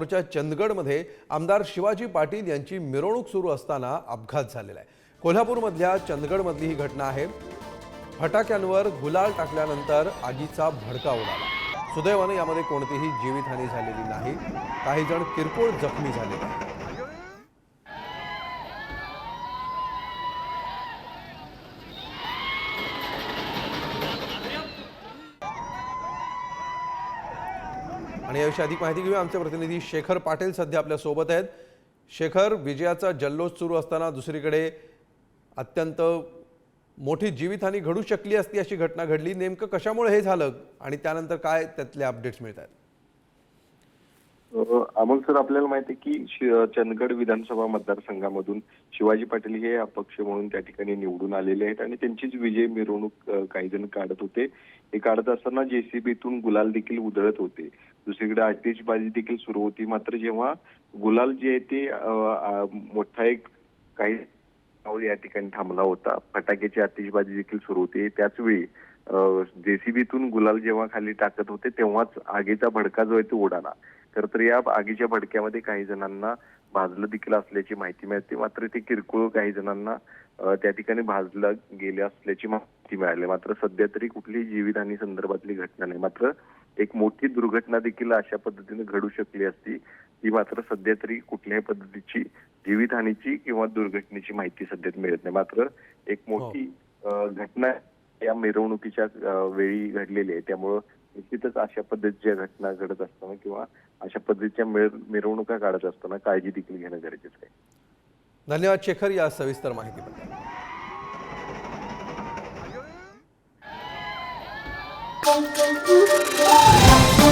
सोलापूरच्या चंदगडमध्ये आमदार शिवाजी पाटील यांची मिरवणूक सुरू असताना अपघात झालेला आहे. कोल्हापूरमधल्या चंदगडमधली ही घटना आहे. फटाक्यांवर गुलाल टाकल्यानंतर आगीचा भडका उडाला. सुदैवानं यामध्ये कोणतीही जीवितहानी झालेली नाही. काही जण किरकोळ जखमी झालेले आहेत. आणि याविषयी अधिक माहिती घेऊया. आमचे प्रतिनिधी शेखर पाटील सध्या आपल्यासोबत आहेत. शेखर विजयाचा जल्लोष सुरू असताना दुसरीकडे अत्यंत मोठी जीवितहानी घडू शकली असती अशी घटना घडली. नेमकं कशामुळे हे झालं आणि त्यानंतर काय त्यातले अपडेट्स मिळत आहेत अमोल सर आपल्याला माहिती आहे की चंदगड विधानसभा मतदारसंघामधून शिवाजी पाटील हे अपक्ष म्हणून त्या ठिकाणी निवडून आलेले आहेत आणि त्यांचीच विजय मिरवणूक काही जण काढत होते. हे काढत असताना जेसीबीतून गुलाल देखील उधळत होते. दुसरीकडे आतिषबाजी देखील सुरू होती. मात्र जेव्हा गुलाल जे आहे ते मोठा एक काही या ठिकाणी थांबला होता. फटाक्याची आतिषबाजी देखील सुरू होती. त्याच वेळी जेसीबीतून गुलाल जेव्हा खाली टाकत होते तेव्हाच आगीचा भडका जो आहे तो उडाला. तर या आगीच्या भडक्यामध्ये काही जणांना भाजलं देखील असल्याची माहिती मिळते. मात्र ते किरकोळ काही जणांना त्या ठिकाणी भाजलं गेले असल्याची माहिती मिळाली. मात्र सध्या तरी कुठलीही जीवितहानी संदर्भातली घटना नाही. मात्र एक मोठी दुर्घटना देखील अशा पद्धतीने घडू शकली असती ती मात्र सध्या तरी कुठल्याही पद्धतीची जीवितहानीची किंवा दुर्घटनेची माहिती सध्या मिळत नाही. मात्र एक मोठी अ, घटना या मिरवणुकीच्या वेळी घडलेली आहे त्यामुळं निश्चितच अशा पद्धतीच्या घटना घडत असताना किंवा अशा पद्धतीच्या मिरवणुका काढत असताना काळजी देखील घेणं गरजेचं आहे धन्यवाद शेखर या सविस्तर माहितीबद्दल Thank you.